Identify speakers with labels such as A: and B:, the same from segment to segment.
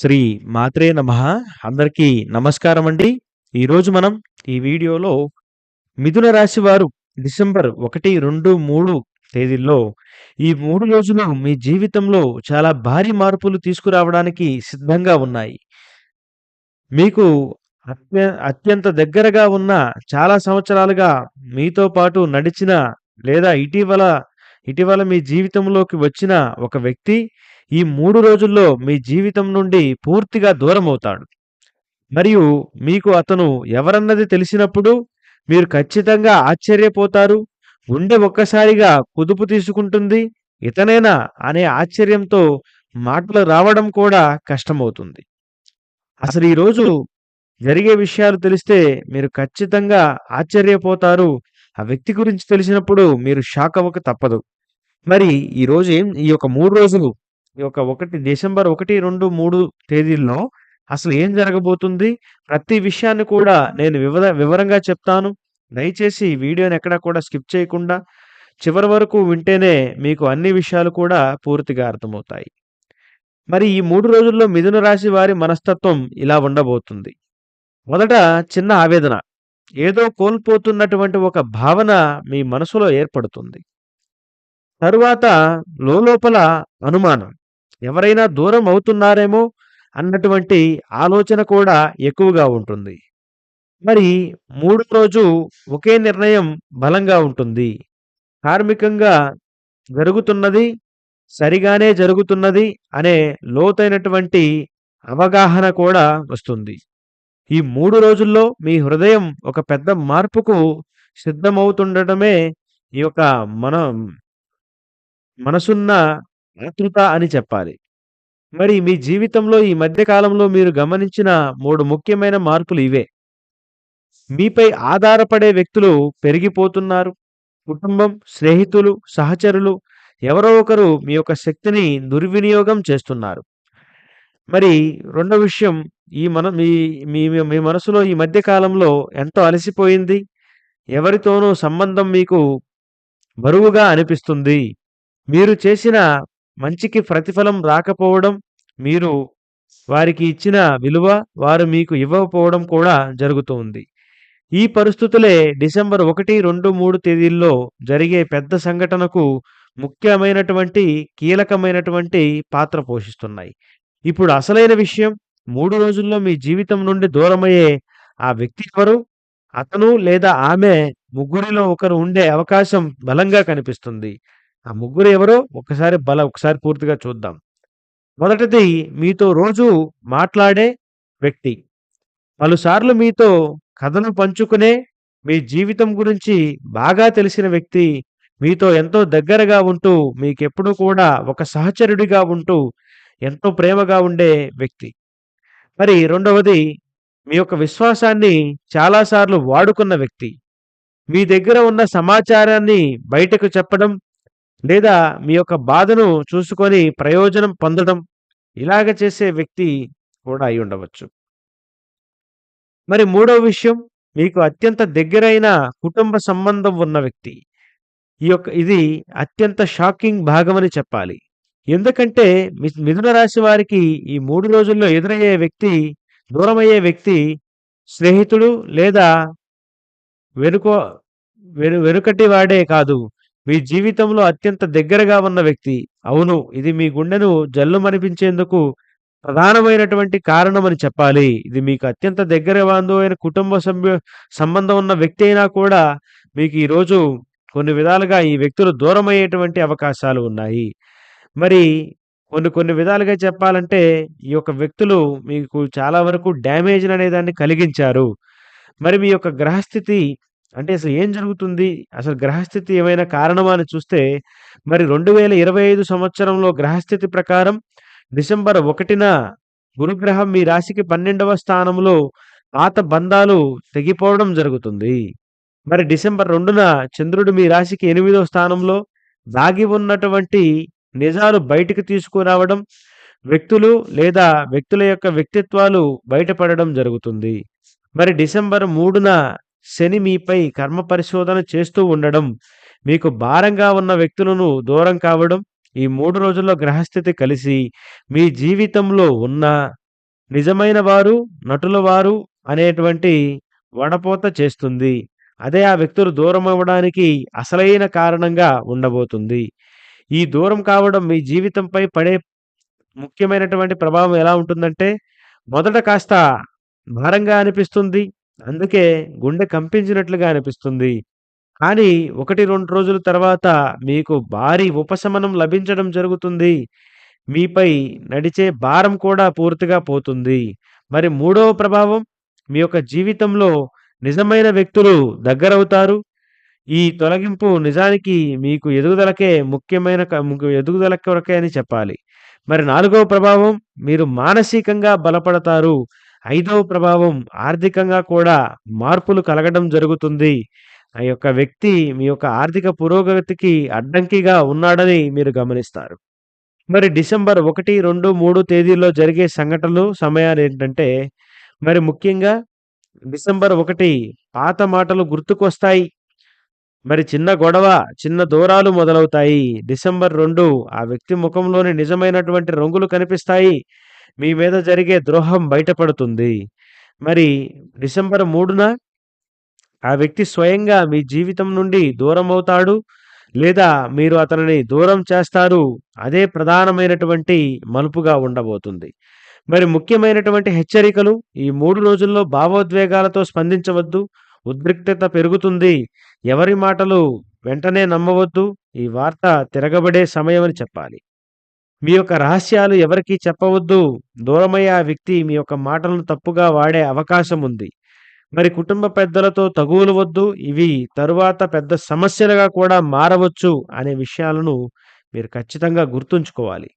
A: శ్రీ మాత్రే నమ అందరికీ నమస్కారం అండి ఈరోజు మనం ఈ వీడియోలో మిథున రాశి వారు డిసెంబర్ ఒకటి రెండు మూడు తేదీల్లో ఈ మూడు రోజులు మీ జీవితంలో చాలా భారీ మార్పులు తీసుకురావడానికి సిద్ధంగా ఉన్నాయి మీకు అత్య అత్యంత దగ్గరగా ఉన్న చాలా సంవత్సరాలుగా మీతో పాటు నడిచిన లేదా ఇటీవల ఇటీవల మీ జీవితంలోకి వచ్చిన ఒక వ్యక్తి ఈ మూడు రోజుల్లో మీ జీవితం నుండి పూర్తిగా దూరం అవుతాడు మరియు మీకు అతను ఎవరన్నది తెలిసినప్పుడు మీరు ఖచ్చితంగా ఆశ్చర్యపోతారు గుండె ఒక్కసారిగా కుదుపు తీసుకుంటుంది ఇతనేనా అనే ఆశ్చర్యంతో మాటలు రావడం కూడా కష్టమవుతుంది అసలు ఈరోజు జరిగే విషయాలు తెలిస్తే మీరు ఖచ్చితంగా ఆశ్చర్యపోతారు ఆ వ్యక్తి గురించి తెలిసినప్పుడు మీరు షాక్ అవ్వక తప్పదు మరి ఈరోజు ఏం ఈ యొక్క మూడు రోజులు ఈ యొక్క ఒకటి డిసెంబర్ ఒకటి రెండు మూడు తేదీల్లో అసలు ఏం జరగబోతుంది ప్రతి విషయాన్ని కూడా నేను వివర వివరంగా చెప్తాను దయచేసి వీడియోని ఎక్కడా కూడా స్కిప్ చేయకుండా చివరి వరకు వింటేనే మీకు అన్ని విషయాలు కూడా పూర్తిగా అర్థమవుతాయి మరి ఈ మూడు రోజుల్లో మిథున రాశి వారి మనస్తత్వం ఇలా ఉండబోతుంది మొదట చిన్న ఆవేదన ఏదో కోల్పోతున్నటువంటి ఒక భావన మీ మనసులో ఏర్పడుతుంది తరువాత లోపల అనుమానం ఎవరైనా దూరం అవుతున్నారేమో అన్నటువంటి ఆలోచన కూడా ఎక్కువగా ఉంటుంది మరి మూడు రోజు ఒకే నిర్ణయం బలంగా ఉంటుంది కార్మికంగా జరుగుతున్నది సరిగానే జరుగుతున్నది అనే లోతైనటువంటి అవగాహన కూడా వస్తుంది ఈ మూడు రోజుల్లో మీ హృదయం ఒక పెద్ద మార్పుకు సిద్ధమవుతుండటమే ఈ యొక్క మన మనసున్న ఆతృత అని చెప్పాలి. మరి మీ జీవితంలో ఈ మధ్య కాలంలో మీరు గమనించిన మూడు ముఖ్యమైన మార్పులు ఇవే. మీపై ఆధారపడే వ్యక్తులు పెరిగిపోతున్నారు. కుటుంబం, స్నేహితులు, సహచరులు ఎవరో ఒకరు మీ యొక్క శక్తిని దుర్వినియోగం చేస్తున్నారు. మరి రెండో విషయం ఈ మన మీ మీ మీ మనసులో ఈ మధ్య కాలంలో ఎంతో అలసిపోయింది. ఎవరితోనూ సంబంధం మీకు బరువుగా అనిపిస్తుంది. మీరు చేసిన మంచికి ప్రతిఫలం రాకపోవడం మీరు వారికి ఇచ్చిన విలువ వారు మీకు ఇవ్వకపోవడం కూడా జరుగుతుంది ఈ పరిస్థితులే డిసెంబర్ ఒకటి రెండు మూడు తేదీల్లో జరిగే పెద్ద సంఘటనకు ముఖ్యమైనటువంటి కీలకమైనటువంటి పాత్ర పోషిస్తున్నాయి ఇప్పుడు అసలైన విషయం మూడు రోజుల్లో మీ జీవితం నుండి దూరమయ్యే ఆ వ్యక్తి ఎవరు అతను లేదా ఆమె ముగ్గురిలో ఒకరు ఉండే అవకాశం బలంగా కనిపిస్తుంది ఆ ముగ్గురు ఎవరో ఒకసారి బల ఒకసారి పూర్తిగా చూద్దాం మొదటిది మీతో రోజు మాట్లాడే వ్యక్తి పలుసార్లు మీతో కథను పంచుకునే మీ జీవితం గురించి బాగా తెలిసిన వ్యక్తి మీతో ఎంతో దగ్గరగా ఉంటూ మీకెప్పుడు కూడా ఒక సహచరుడిగా ఉంటూ ఎంతో ప్రేమగా ఉండే వ్యక్తి మరి రెండవది మీ యొక్క విశ్వాసాన్ని చాలాసార్లు వాడుకున్న వ్యక్తి మీ దగ్గర ఉన్న సమాచారాన్ని బయటకు చెప్పడం లేదా మీ యొక్క బాధను చూసుకొని ప్రయోజనం పొందడం ఇలాగ చేసే వ్యక్తి కూడా అయి ఉండవచ్చు మరి మూడవ విషయం మీకు అత్యంత దగ్గరైన కుటుంబ సంబంధం ఉన్న వ్యక్తి ఈ యొక్క ఇది అత్యంత షాకింగ్ భాగమని చెప్పాలి ఎందుకంటే మిథున రాశి వారికి ఈ మూడు రోజుల్లో ఎదురయ్యే వ్యక్తి దూరమయ్యే వ్యక్తి స్నేహితుడు లేదా వెనుక వెను వెనుకటి వాడే కాదు మీ జీవితంలో అత్యంత దగ్గరగా ఉన్న వ్యక్తి అవును ఇది మీ గుండెను జల్లుమనిపించేందుకు ప్రధానమైనటువంటి కారణం అని చెప్పాలి ఇది మీకు అత్యంత దగ్గర బంధువైన కుటుంబ సభ్యు సంబంధం ఉన్న వ్యక్తి అయినా కూడా మీకు ఈరోజు కొన్ని విధాలుగా ఈ వ్యక్తులు దూరం అయ్యేటువంటి అవకాశాలు ఉన్నాయి మరి కొన్ని కొన్ని విధాలుగా చెప్పాలంటే ఈ యొక్క వ్యక్తులు మీకు చాలా వరకు డ్యామేజ్ అనేదాన్ని కలిగించారు మరి మీ యొక్క గ్రహస్థితి అంటే అసలు ఏం జరుగుతుంది? అసలు గ్రహస్థితి ఏమైనా కారణమా అని చూస్తే, మరి రెండు వేల ఇరవై ఐదు సంవత్సరంలో గ్రహస్థితి ప్రకారం డిసెంబర్ ఒకటిన గురుగ్రహం మీ రాశికి పన్నెండవ స్థానంలో పాత బంధాలు తెగిపోవడం జరుగుతుంది. మరి డిసెంబర్ రెండున చంద్రుడు మీ రాశికి ఎనిమిదవ స్థానంలో దాగి ఉన్నటువంటి నిజాలు బయటికి తీసుకురావడం, వ్యక్తులు లేదా వ్యక్తుల యొక్క వ్యక్తిత్వాలు బయటపడడం జరుగుతుంది. మరి డిసెంబర్ మూడున శని మీపై కర్మ పరిశోధన చేస్తూ ఉండడం మీకు భారంగా ఉన్న వ్యక్తులను దూరం కావడం ఈ మూడు రోజుల్లో గ్రహస్థితి కలిసి మీ జీవితంలో ఉన్న నిజమైన వారు నటుల వారు అనేటువంటి వడపోత చేస్తుంది అదే ఆ వ్యక్తులు దూరం అవ్వడానికి అసలైన కారణంగా ఉండబోతుంది ఈ దూరం కావడం మీ జీవితంపై పడే ముఖ్యమైనటువంటి ప్రభావం ఎలా ఉంటుందంటే మొదట కాస్త భారంగా అనిపిస్తుంది అందుకే గుండె కంపించినట్లుగా అనిపిస్తుంది. కానీ ఒకటి రెండు రోజుల తర్వాత మీకు భారీ ఉపశమనం లభించడం జరుగుతుంది. మీపై నడిచే భారం కూడా పూర్తిగా పోతుంది. మరి మూడవ ప్రభావం మీ యొక్క జీవితంలో నిజమైన వ్యక్తులు దగ్గరవుతారు. ఈ తొలగింపు నిజానికి మీకు ఎదుగుదలకే ముఖ్యమైన క ఎదుగుదల కొరకే అని చెప్పాలి. మరి నాలుగవ ప్రభావం మీరు మానసికంగా బలపడతారు. ఐదవ ప్రభావం ఆర్థికంగా కూడా మార్పులు కలగడం జరుగుతుంది ఆ యొక్క వ్యక్తి మీ యొక్క ఆర్థిక పురోగతికి అడ్డంకిగా ఉన్నాడని మీరు గమనిస్తారు మరి డిసెంబర్ ఒకటి రెండు మూడు తేదీల్లో జరిగే సంఘటనలు సమయాలు ఏంటంటే మరి ముఖ్యంగా డిసెంబర్ ఒకటి పాత మాటలు గుర్తుకొస్తాయి మరి చిన్న గొడవ చిన్న దూరాలు మొదలవుతాయి డిసెంబర్ రెండు ఆ వ్యక్తి ముఖంలోని నిజమైనటువంటి రంగులు కనిపిస్తాయి మీ మీద జరిగే ద్రోహం బయటపడుతుంది మరి డిసెంబర్ మూడున ఆ వ్యక్తి స్వయంగా మీ జీవితం నుండి దూరం అవుతాడు లేదా మీరు అతనిని దూరం చేస్తారు అదే ప్రధానమైనటువంటి మలుపుగా ఉండబోతుంది మరి ముఖ్యమైనటువంటి హెచ్చరికలు ఈ మూడు రోజుల్లో భావోద్వేగాలతో స్పందించవద్దు ఉద్రిక్తత పెరుగుతుంది ఎవరి మాటలు వెంటనే నమ్మవద్దు ఈ వార్త తిరగబడే సమయం అని చెప్పాలి మీ యొక్క రహస్యాలు ఎవరికీ చెప్పవద్దు దూరమయ్యే ఆ వ్యక్తి మీ యొక్క మాటలను తప్పుగా వాడే అవకాశం ఉంది మరి కుటుంబ పెద్దలతో తగువులు వద్దు ఇవి తరువాత పెద్ద సమస్యలుగా కూడా మారవచ్చు అనే విషయాలను మీరు ఖచ్చితంగా గుర్తుంచుకోవాలి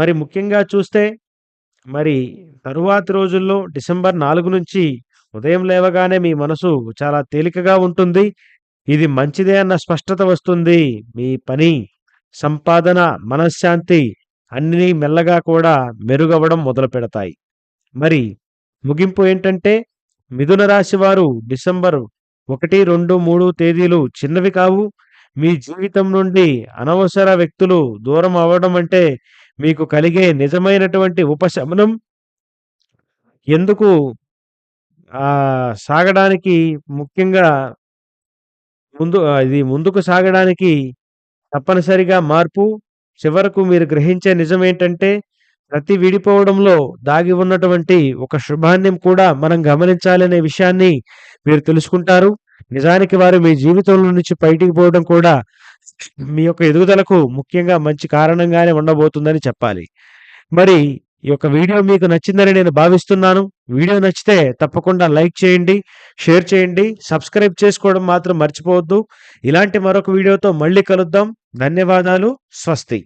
A: మరి ముఖ్యంగా చూస్తే మరి తరువాతి రోజుల్లో డిసెంబర్ నాలుగు నుంచి ఉదయం లేవగానే మీ మనసు చాలా తేలికగా ఉంటుంది ఇది మంచిదే అన్న స్పష్టత వస్తుంది మీ పని సంపాదన మనశ్శాంతి అన్నీ మెల్లగా కూడా మెరుగవడం మొదలు పెడతాయి మరి ముగింపు ఏంటంటే మిథున రాశి వారు డిసెంబర్ ఒకటి రెండు మూడు తేదీలు చిన్నవి కావు మీ జీవితం నుండి అనవసర వ్యక్తులు దూరం అవ్వడం అంటే మీకు కలిగే నిజమైనటువంటి ఉపశమనం ఎందుకు సాగడానికి ముఖ్యంగా ముందు ఇది ముందుకు సాగడానికి తప్పనిసరిగా మార్పు చివరకు మీరు గ్రహించే నిజం ఏంటంటే ప్రతి విడిపోవడంలో దాగి ఉన్నటువంటి ఒక శుభాన్యం కూడా మనం గమనించాలనే విషయాన్ని మీరు తెలుసుకుంటారు నిజానికి వారు మీ జీవితంలో నుంచి బయటికి పోవడం కూడా మీ యొక్క ఎదుగుదలకు ముఖ్యంగా మంచి కారణంగానే ఉండబోతుందని చెప్పాలి మరి ఈ యొక్క వీడియో మీకు నచ్చిందని నేను భావిస్తున్నాను వీడియో నచ్చితే తప్పకుండా లైక్ చేయండి షేర్ చేయండి సబ్స్క్రైబ్ చేసుకోవడం మాత్రం మర్చిపోవద్దు ఇలాంటి మరొక వీడియోతో మళ్ళీ కలుద్దాం ధన్యవాదాలు స్వస్తి